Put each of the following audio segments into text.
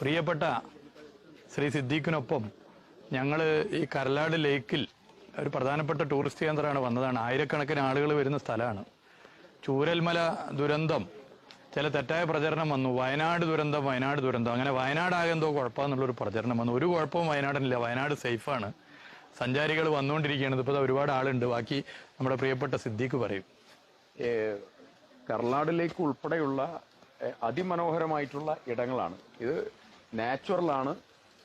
പ്രിയപ്പെട്ട ശ്രീ സിദ്ദീഖിനൊപ്പം ഞങ്ങൾ ഈ കരലാട് ലേക്കിൽ ഒരു പ്രധാനപ്പെട്ട ടൂറിസ്റ്റ് കേന്ദ്രമാണ് വന്നതാണ്. ആയിരക്കണക്കിന് ആളുകൾ വരുന്ന സ്ഥലമാണ്. ചൂരൽമല ദുരന്തം ചില തെറ്റായ പ്രചരണം വന്നു. വയനാട് ദുരന്തം വയനാട് ദുരന്തം. അങ്ങനെ വയനാടാകെ എന്തോ കുഴപ്പമെന്നുള്ളൊരു പ്രചരണം വന്നു. ഒരു കുഴപ്പവും വയനാടിനില്ല. വയനാട് സേഫാണ്. സഞ്ചാരികൾ വന്നുകൊണ്ടിരിക്കുകയാണ് ഇപ്പോൾ ഒരുപാട് ആളുണ്ട്. ബാക്കി നമ്മുടെ പ്രിയപ്പെട്ട സിദ്ദീഖ് പറയും. കർണാടിലേക്ക് ഉൾപ്പെടെയുള്ള അതിമനോഹരമായിട്ടുള്ള ഇടങ്ങളാണ്. ഇത് നാച്ചുറലാണ്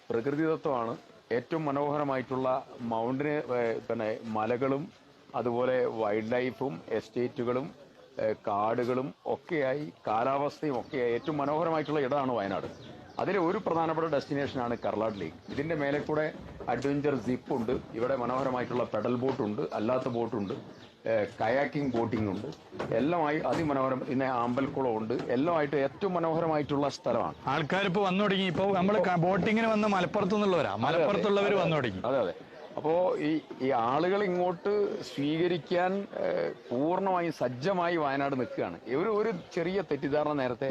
പ്രകൃതിദത്തമാണ് ഏറ്റവും മനോഹരമായിട്ടുള്ള മൗണ്ടിന് പിന്നെ മലകളും അതുപോലെ വൈൽഡ് ലൈഫും എസ്റ്റേറ്റുകളും കാടുകളും ഒക്കെയായി കാലാവസ്ഥയും ഒക്കെയായി ഏറ്റവും മനോഹരമായിട്ടുള്ള ഇടമാണ് വയനാട്. അതിലെ ഒരു പ്രധാനപ്പെട്ട ഡെസ്റ്റിനേഷനാണ് കർലാട് ലേക്ക്. ഇതിന്റെ മേലെ കൂടെ അഡ്വഞ്ചർ സിപ്പ് ഉണ്ട് ഇവിടെ മനോഹരമായിട്ടുള്ള പെഡൽ ബോട്ട് ഉണ്ട് അല്ലാത്ത ബോട്ടുണ്ട് കയാക്കിംഗ് ബോട്ടിംഗ് ഉണ്ട്. എല്ലാമായി അതിമനോഹരം പിന്നെ ആമ്പൽക്കുളം ഉണ്ട് എല്ലാമായിട്ട് ഏറ്റവും മനോഹരമായിട്ടുള്ള സ്ഥലമാണ്. ആൾക്കാർ ഇപ്പൊ വന്നു തുടങ്ങി. ഇപ്പോൾ നമ്മൾ ബോട്ടിങ്ങിന് വന്ന് മലപ്പുറത്തു നിന്നുള്ളവരാ മലപ്പുറത്തുള്ളവർ വന്നു തുടങ്ങി. അതെ അതെ. അപ്പോ ഈ ഈ ആളുകൾ ഇങ്ങോട്ട് സ്വീകരിക്കാൻ പൂർണമായും സജ്ജമായി വയനാട് നിൽക്കുകയാണ്. ഒരു ഒരു ചെറിയ തെറ്റിദ്ധാരണ നേരത്തെ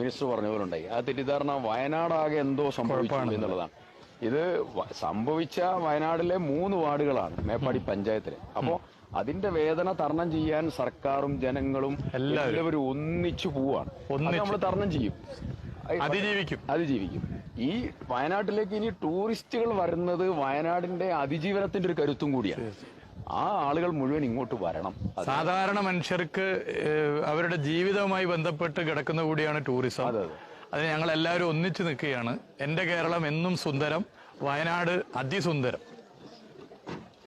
മിനിസ്റ്റർ പറഞ്ഞ പോലെ ഉണ്ടായി. ആ തെറ്റിദ്ധാരണ വയനാടാകെ എന്തോ സംഭവിച്ചു എന്നുള്ളതാണ്. ഇത് സംഭവിച്ച വയനാടിലെ മൂന്ന് വാർഡുകളാണ് മേപ്പാടി പഞ്ചായത്തിലെ. അപ്പോ അതിന്റെ വേദന തരണം ചെയ്യാൻ സർക്കാരും ജനങ്ങളും എല്ലാവരും. ഒന്നിച്ചു പോവാണ്. നമ്മൾ തരണം ചെയ്യും. അതിജീവിക്കും. അതിജീവിക്കും. ഈ വയനാട്ടിലേക്ക് ഇനി ടൂറിസ്റ്റുകൾ വരുന്നത് വയനാടിന്റെ അതിജീവനത്തിന്റെ ഒരു കരുത്തും കൂടിയാണ്. ആ ആളുകൾ മുഴുവൻ ഇങ്ങോട്ട് വരണം. സാധാരണ മനുഷ്യർക്ക് അവരുടെ ജീവിതവുമായി ബന്ധപ്പെട്ട് കിടക്കുന്ന കൂടിയാണ് ടൂറിസം. അതിന് ഞങ്ങൾ എല്ലാവരും ഒന്നിച്ചു നിൽക്കുകയാണ്. എന്റെ കേരളം എന്നും സുന്ദരം വയനാട് അതിസുന്ദരം.